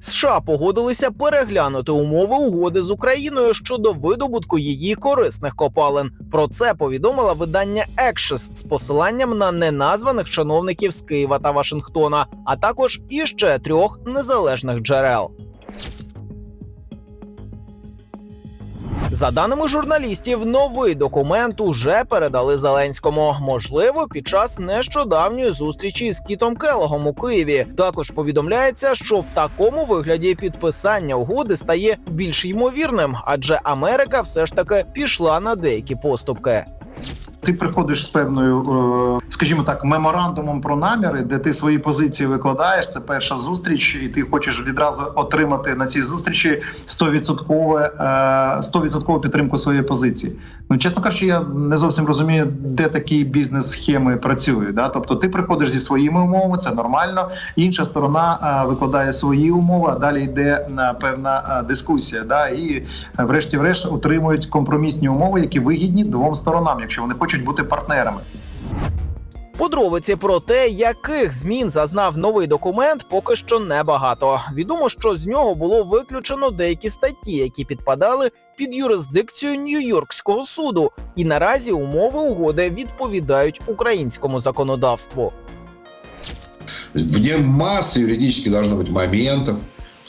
США погодилися переглянути умови угоди з Україною щодо видобутку її корисних копалин. Про це повідомила видання Екшес з посиланням на неназваних чиновників з Києва та Вашингтона, а також іще трьох незалежних джерел. За даними журналістів, новий документ уже передали Зеленському. Можливо, під час нещодавньої зустрічі з Кітом Келогом у Києві. Також повідомляється, що в такому вигляді підписання угоди стає більш ймовірним, адже Америка все ж таки пішла на деякі поступки. Ти приходиш з певною, е, скажімо так, меморандумом про наміри, де ти свої позиції викладаєш. Це перша зустріч, і ти хочеш відразу отримати на цій зустрічі 100% е, 100% підтримку своєї позиції. Ну чесно кажучи, я не зовсім розумію, де такі бізнес-схеми працюють. Да? Тобто, ти приходиш зі своїми умовами, це нормально. Інша сторона е, викладає свої умови, а далі йде е, певна е, дискусія. Да? І е, врешті-врешт утримують компромісні умови, які вигідні двом сторонам, якщо вони хочуть бути партнерами. Подробиці про те, яких змін зазнав новий документ, поки що небагато. Відомо, що з нього було виключено деякі статті, які підпадали під юрисдикцію Нью-Йоркського суду, і наразі умови угоди відповідають українському законодавству. В нем масса юридически должно быть моментов.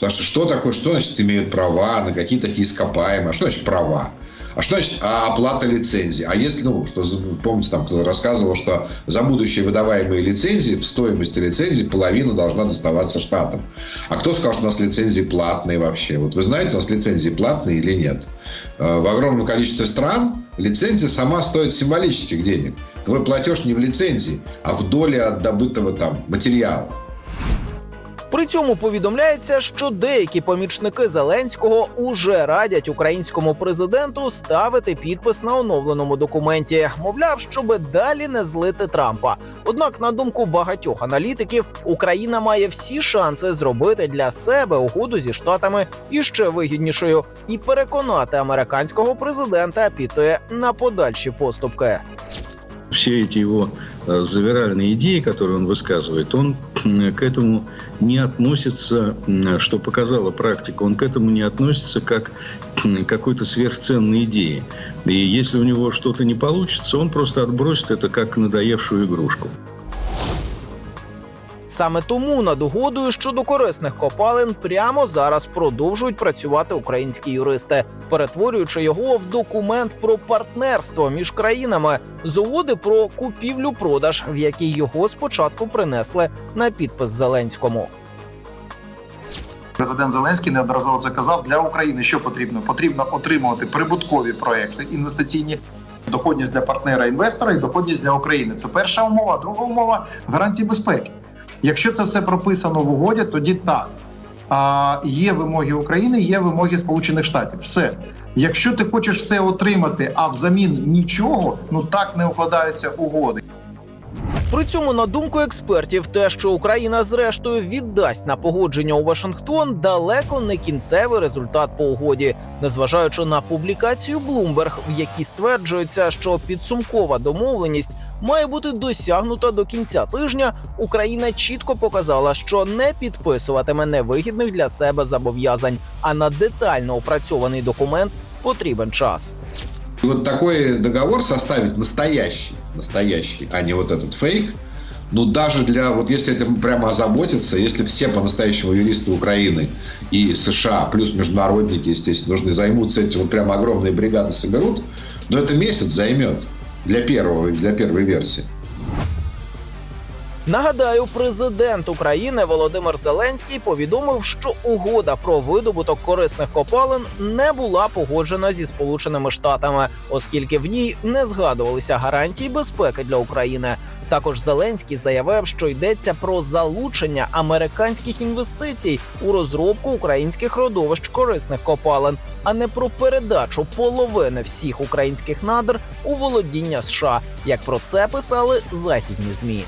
Потому что что такое, что значит имеют права на какие такие ископаемые, а что значит права? А что значит а, оплата лицензии? А если, ну, что, помните, там кто-то рассказывал, что за будущие выдаваемые лицензии в стоимости лицензии половина должна доставаться штатам. А кто сказал, что у нас лицензии платные вообще? Вот вы знаете, у нас лицензии платные или нет? Э, В огромном количестве стран лицензия сама стоит символических денег. Твой платеж не в лицензии, а в доле от добытого там материала. При цьому повідомляється, що деякі помічники Зеленського уже радять українському президенту ставити підпис на оновленому документі, мовляв, щоби далі не злити Трампа. Однак, на думку багатьох аналітиків, Україна має всі шанси зробити для себе угоду зі штатами іще вигіднішою і переконати американського президента піти на подальші поступки. все эти его э, завиральные идеи, которые он высказывает, он м, к этому не относится, что показала практика, он к этому не относится как к какой-то сверхценной идее. И если у него что-то не получится, он просто отбросит это как надоевшую игрушку. Саме тому над угодою щодо корисних копалин прямо зараз продовжують працювати українські юристи, перетворюючи його в документ про партнерство між країнами з угоди про купівлю-продаж, в якій його спочатку принесли на підпис Зеленському. Президент Зеленський неодноразово це казав для України. Що потрібно? Потрібно отримувати прибуткові проекти інвестиційні. Доходність для партнера інвестора і доходність для України. Це перша умова. Друга умова гарантії безпеки. Якщо це все прописано в угоді, тоді так. А є вимоги України, є вимоги Сполучених Штатів. Все. Якщо ти хочеш все отримати, а взамін нічого, ну так не укладаються угоди. При цьому, на думку експертів, те, що Україна зрештою віддасть на погодження у Вашингтон, далеко не кінцевий результат по угоді, незважаючи на публікацію Bloomberg, в якій стверджується, що підсумкова домовленість має бути досягнута до кінця тижня. Україна чітко показала, що не підписуватиме невигідних для себе зобов'язань, а на детально опрацьований документ потрібен час. И вот такой договор составить настоящий, настоящий, а не вот этот фейк, ну, даже для, вот если этим прямо озаботиться, если все по-настоящему юристы Украины и США, плюс международники, естественно, нужны займутся этим, вот прямо огромные бригады соберут, но это месяц займет для первого, для первой версии. Нагадаю, президент України Володимир Зеленський повідомив, що угода про видобуток корисних копалин не була погоджена зі Сполученими Штатами, оскільки в ній не згадувалися гарантії безпеки для України. Також Зеленський заявив, що йдеться про залучення американських інвестицій у розробку українських родовищ корисних копалин, а не про передачу половини всіх українських надр у володіння США, як про це писали західні змі.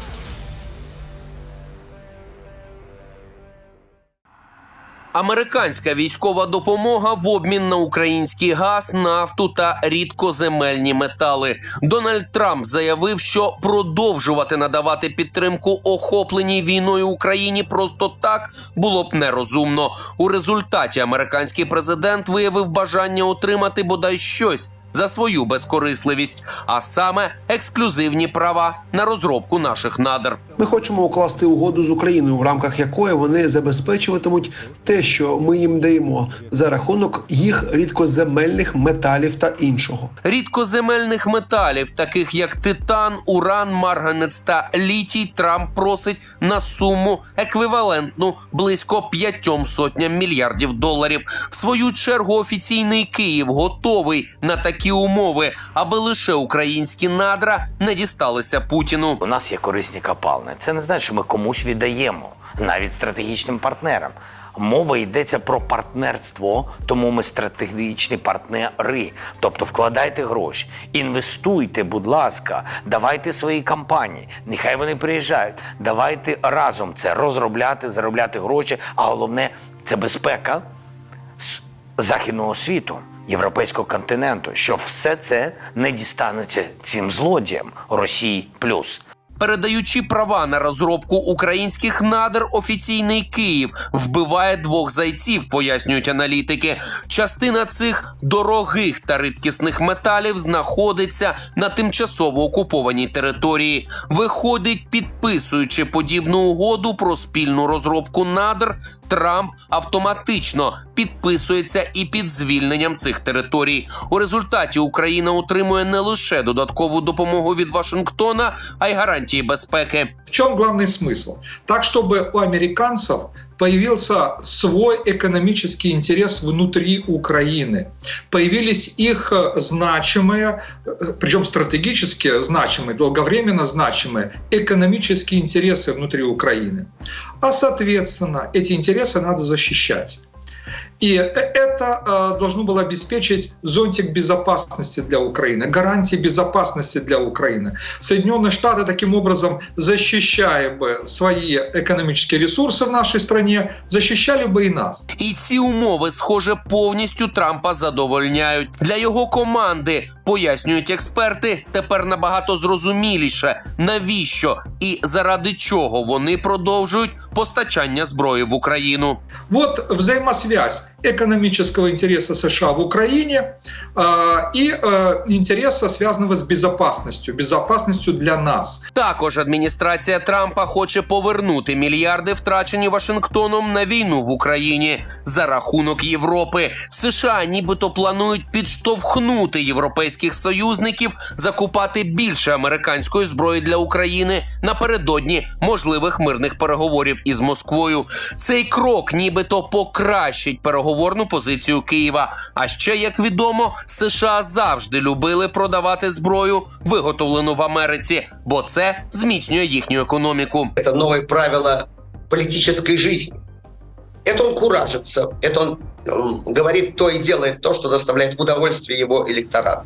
Американська військова допомога в обмін на український газ, нафту та рідкоземельні метали. Дональд Трамп заявив, що продовжувати надавати підтримку охопленій війною Україні просто так було б нерозумно. У результаті американський президент виявив бажання отримати бодай щось. За свою безкорисливість, а саме ексклюзивні права на розробку наших надр. Ми хочемо укласти угоду з Україною, в рамках якої вони забезпечуватимуть те, що ми їм даємо, за рахунок їх рідкоземельних металів та іншого. Рідкоземельних металів, таких як титан, уран, марганець та літій, Трамп просить на суму еквівалентну близько п'ятьом сотням мільярдів доларів. В свою чергу офіційний Київ готовий на такі умови, аби лише українські надра не дісталися Путіну. У нас є корисні копалини. Це не значить, що ми комусь віддаємо, навіть стратегічним партнерам. Мова йдеться про партнерство, тому ми стратегічні партнери. Тобто вкладайте гроші, інвестуйте, будь ласка, давайте свої компанії. Нехай вони приїжджають. Давайте разом це розробляти, заробляти гроші. А головне це безпека з західного світу, європейського континенту, що все це не дістанеться цим злодіям Росії плюс. Передаючи права на розробку українських надр, офіційний Київ вбиває двох зайців, пояснюють аналітики. Частина цих дорогих та рідкісних металів знаходиться на тимчасово окупованій території. Виходить, підписуючи подібну угоду про спільну розробку надр, Трамп автоматично підписується і під звільненням цих територій. У результаті Україна отримує не лише додаткову допомогу від Вашингтона, а й гарантії безпеки. В чем главный смысл? Так, чтобы у американцев появился свой экономический интерес внутри Украины. Появились их э, значимые, э, причем стратегически значимые, долговременно значимые экономические интересы внутри Украины. А соответственно, эти интересы надо защищать. И э- это э, должно было обеспечить зонтик безопасности для Украины, гарантии безопасности для Украины. Соединенные Штаты таким образом, защищая бы свои экономические ресурсы в нашей стране, защищали бы и нас. І ці умови, схоже, повністю Трампа задовольняють. Для його команди пояснюють експерти. Тепер набагато зрозуміліше, навіщо і заради чого вони продовжують постачання зброї в Україну. Вот взаимосвязь экономического интереса США в Украине э, и э, интереса, связанного с безопасностью, безопасностью для нас. Також адміністрація Трампа хоче повернути мільярди, втрачені Вашингтоном на війну в Україні за рахунок Європи. США нібито планують підштовхнути європейських союзників закупати більше американської зброї для України напередодні можливих мирних переговорів із Москвою. Цей крок нібито покращить переговорну позицію Києва. А ще як відомо, США завжди любили продавати зброю, виготовлену в Америці, бо це зміцнює їхню економіку. это новые правила политической жизни. Это он куражится, это он м, говорит то и делает то, что доставляет удовольствие его электорату.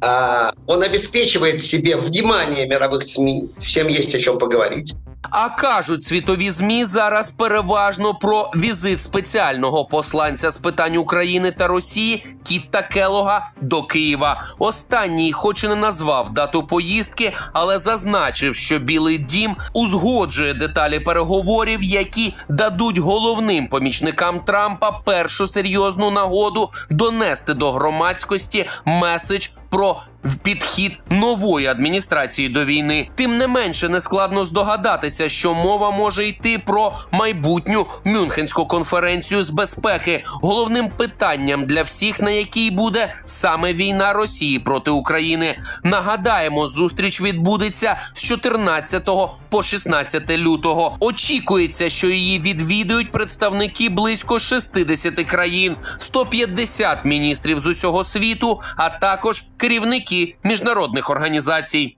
А он обеспечивает себе внимание мировых СМИ, всем есть о чем поговорить. А кажуть світові змі зараз переважно про візит спеціального посланця з питань України та Росії Кітта Келога до Києва. Останній, хоч і не назвав дату поїздки, але зазначив, що Білий Дім узгоджує деталі переговорів, які дадуть головним помічникам Трампа першу серйозну нагоду донести до громадськості меседж про підхід нової адміністрації до війни. Тим не менше, нескладно здогадатися, що мова може йти про майбутню Мюнхенську конференцію з безпеки, головним питанням для всіх, на якій буде саме війна Росії проти України. Нагадаємо, зустріч відбудеться з 14 по 16 лютого. Очікується, що її відвідують представники близько 60 країн, 150 міністрів з усього світу, а також керівники міжнародних організацій.